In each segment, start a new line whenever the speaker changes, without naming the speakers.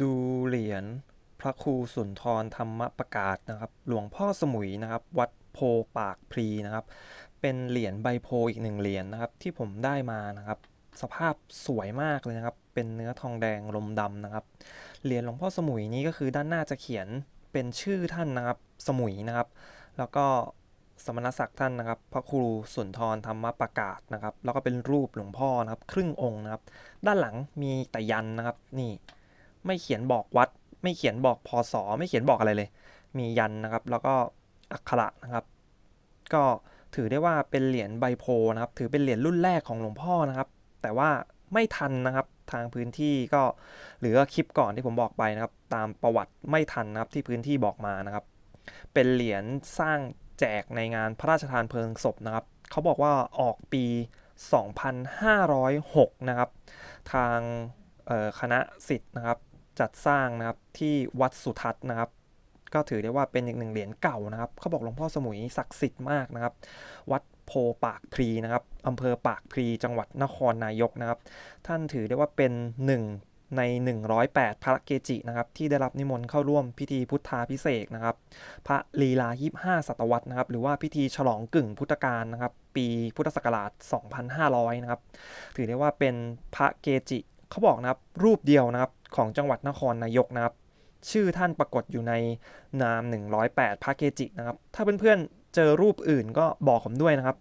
ดูเหรียญพระครูสุนทรธรรมประกาศนะครับ หลวงพ่อสมุยนะครับ วัดโพปากพลีนะครับ เป็นเหรียญใบโพอีกหนึ่งเหรียญนะครับ ที่ผมได้มานะครับ สภาพสวยมากเลยนะครับ เป็นเนื้อทองแดงลมดำนะครับ เหรียญหลวงพ่อสมุยนี้ก็คือด้านหน้าจะเขียนเป็นชื่อท่านนะครับ สมุยนะครับ แล้วก็สมณศักดิ์ท่านนะครับ พระครูสุนทรธรรมประกาศนะครับ แล้วก็เป็นรูปหลวงพ่อนะครับ ครึ่งองค์นะครับ ด้านหลังมีแต่ยันนะครับ นี่ ไม่เขียนบอกวัด ไม่เขียนบอกพศไม่เขียนบอกอะไรเลย มียันนะครับ แล้วก็อักขระนะครับ ก็ถือได้ว่าเป็นเหรียญใบโพนะครับ ถือเป็นเหรียญรุ่นแรกของหลวงพ่อนะครับ แต่ว่าไม่ทันนะครับทางพื้นที่ก็หรือคลิปก่อนที่ผมบอกไปนะครับ ตามประวัติไม่ทันนะครับที่พื้นที่บอกมานะครับ เป็นเหรียญสร้างแจกในงานพระราชทานเพลิงศพนะครับเขาบอกว่าออกปี 2506 นะครับ ทางคณะสิทธิ์นะครับ จัดสร้างนะครับที่วัดสุทัศน์นะครับ ก็ถือได้ว่าเป็นอีกหนึ่งเหรียญเก่านะครับเขาบอกหลวงพ่อสมุยศักดิ์สิทธิ์มากนะครับ วัดโพปากพรีนะครับอำเภอปากพรีจังหวัดนครนายกนะครับ ท่านถือได้ว่าเป็นหนึ่งใน 108 พระเกจินะครับที่ได้รับนิมนต์เข้าร่วมพิธีพุทธาพิเศษนะครับ พระลีลา 25 ศตวรรษนะครับ หรือว่าพิธีฉลองกึ่งพุทธกาลนะครับ ปีพุทธศักราช 2500 นะครับ ถือได้ว่าเป็นพระเกจิ เขาบอกนะครับรูปเดียวนะครับของจังหวัดนครนายกนะครับ ชื่อท่านปรากฏอยู่ในนาม 108พระเกจินะครับ ถ้าเพื่อนๆเจอรูปอื่นก็บอกผมด้วยนะครับ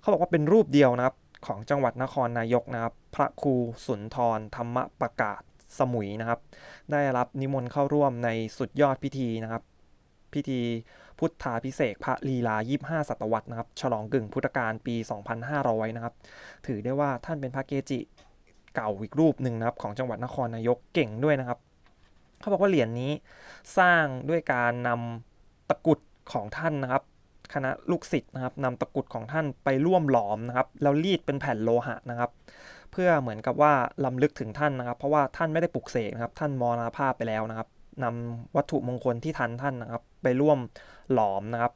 เขาบอกว่าเป็นรูปเดียวนะครับของจังหวัดนครนายกนะครับ พระครูสุนทรธรรมประกาศสมุยนะครับ ได้รับนิมนต์เข้าร่วมในสุดยอดพิธีนะครับ พิธีพุทธาพิเศษพระลีลา 25 ศตวรรษนะครับ ฉลองกึ่งพุทธกาลปี 2500 นะครับ ถือได้ว่าท่านเป็นพระเกจิ เก่าอีกรูปหนึ่งนะครับของจังหวัดนครนายกเก่งด้วยนะครับ เขาบอกว่าเหรียญนี้สร้างด้วยการนำตะกุดของท่านนะครับ คณะลูกศิษย์นะครับนำตะกุดของท่านไปร่วมหลอมนะครับแล้วรีดเป็นแผ่นโลหะนะครับ เพื่อเหมือนกับว่าลำลึกถึงท่านนะครับ เพราะว่าท่านไม่ได้ปลุกเสกนะครับ ท่านมรณภาพไปแล้วนะครับนำวัตถุมงคลที่ทันท่านนะครับ ไปร่วมหลอมนะครับ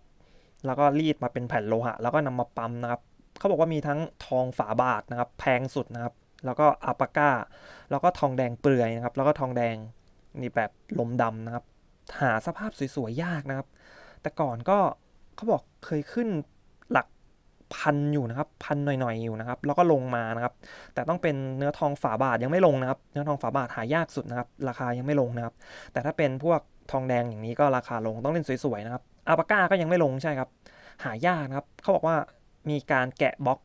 แล้วก็รีดมาเป็นแผ่นโลหะ แล้วก็นำมาปั๊มนะครับเขาบอกว่ามีทั้งทองฝาบาทนะครับ แพงสุดนะครับ แล้วก็อัปปาก้า แล้วก็ทองแดงเปลือยนะครับ แล้วก็ทองแดงนี่แบบลมดำนะครับ หาสภาพสวยๆยากนะครับ แต่ก่อนก็เขาบอกเคยขึ้นหลักพันอยู่นะครับ พันหน่อยๆอยู่นะครับ แล้วก็ลงมานะครับ แต่ต้องเป็นเนื้อทองฝาบาทยังไม่ลงนะครับ เนื้อทองฝาบาทหายากสุดนะครับ ราคายังไม่ลงนะครับ แต่ถ้าเป็นพวกทองแดงอย่างนี้ก็ราคาลงต้องเล่นสวยๆนะครับอัปาก้าก็ยังไม่ลงใช่ครับ หายากนะครับ เขาบอกว่ามีการแกะบล็อก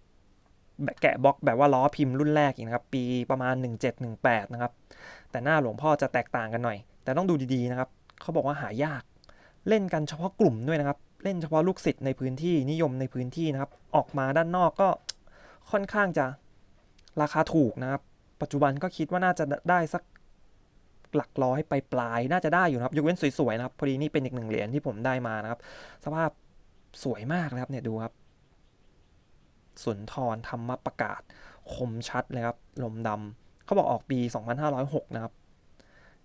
แกะบล็อกแบบว่าล้อพิมพ์รุ่นแรกอีกนะครับ ปีประมาณ 1718 นะครับ แต่หน้าหลวงพ่อจะแตกต่างกันหน่อย แต่ต้องดูดีๆนะครับ เขาบอกว่าหายาก เล่นกันเฉพาะกลุ่มด้วยนะครับ เล่นเฉพาะลูกศิษย์ในพื้นที่นิยมในพื้นที่นะครับ ออกมาด้านนอกก็ค่อนข้างจะราคาถูกนะครับ ปัจจุบันก็คิดว่าน่าจะได้สักหลักร้อยไปปลายน่าจะได้อยู่นะครับยกเว้นสวยๆนะครับ พอดีนี่เป็นอีกหนึ่งเหรียญที่ผมได้มานะครับ สภาพสวยมากนะครับเนี่ยดูครับ สุนทรธรรมประกาศ คมชัดเลยครับลมดำเขาบอกออกปี 2506 นะครับ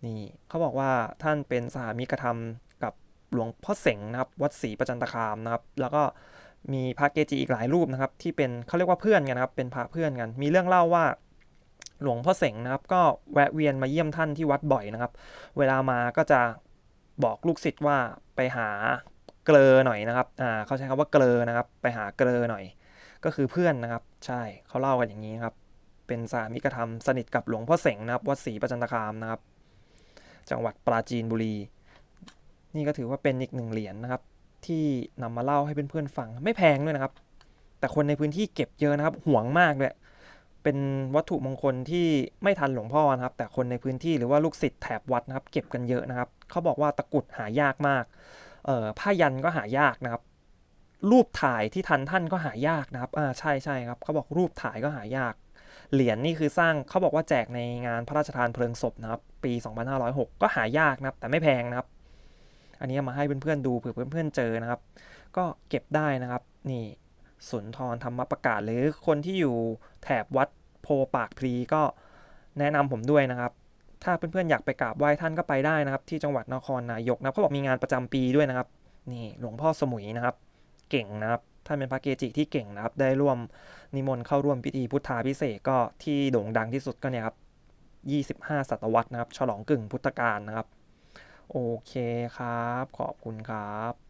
นี่เขาบอกว่าท่านเป็นสามิกธรรมกับหลวงพ่อเสงนะครับ วัดศรีประจันตคามนะครับ แล้วก็มีพระเกจิอีกหลายรูปนะครับ ที่เป็นเขาเรียกว่าเพื่อนกันนะครับ เป็นพระเพื่อนกัน มีเรื่องเล่าว่าหลวงพ่อเสงนะครับ ก็แวะเวียนมาเยี่ยมท่านที่วัดบ่อยนะครับ เวลามาก็จะบอกลูกศิษย์ว่าไปหาเกลอหน่อยนะครับ อ่าเขาใช้คำว่าเกลอนะครับ ไปหาเกลอหน่อย ก็คือเพื่อนนะครับ ใช่เขาเล่ากันอย่างนี้ครับ เป็นสามิกธรรมสนิทกับหลวงพ่อเสงนะครับ วัดศรีประจันตคามนะครับ จังหวัดปราจีนบุรี นี่ก็ถือว่าเป็นอีกหนึ่งเหรียญนะครับ ที่นำมาเล่าให้เพื่อนๆฟังไม่แพงด้วยนะครับ แต่คนในพื้นที่เก็บเยอะนะครับห่วงมากเลยเป็นวัตถุมงคลที่ไม่ทันหลวงพ่อนะครับ แต่คนในพื้นที่หรือว่าลูกศิษย์แถบวัดนะครับ เก็บกันเยอะนะครับเขาบอกว่าตะกุดหายากมากเอ่อผ้ายันก็หายากนะครับ รูปถ่ายที่ทันท่านก็หายากนะครับอ่าใช่ใช่ครับเขาบอกรูปถ่ายก็หายาก เหรียญนี่คือสร้างเขาบอกว่าแจกในงานพระราชทานเพลิงศพนะครับ ปี 2506 ก็หายากนะครับ แต่ไม่แพงนะครับ อันนี้มาให้เพื่อนๆดูเผื่อเพื่อนๆเจอนะครับ ก็เก็บได้นะครับ นี่สุนทรธรรมประกาศหรือคนที่อยู่แถบวัดโพปากพลีก็แนะนำผมด้วยนะครับ ถ้าเพื่อนๆอยากไปกราบไหว้ท่านก็ไปได้นะครับ ที่จังหวัดนครนายกนะเขาบอกมีงานประจำปีด้วยนะครับ นี่หลวงพ่อสมุยนะครับ เก่งนะครับท่านเป็นพระเกจิที่เก่งนะครับ ได้ร่วมนิมนต์เข้าร่วมพิธีพุทธาพิเศษกก็ที่โด่งดังที่สุดก็เนี่ยครับ 25 ศตวรรษนะครับ ฉลองกึ่งพุทธกาลนะครับ โอเคครับ ขอบคุณครับ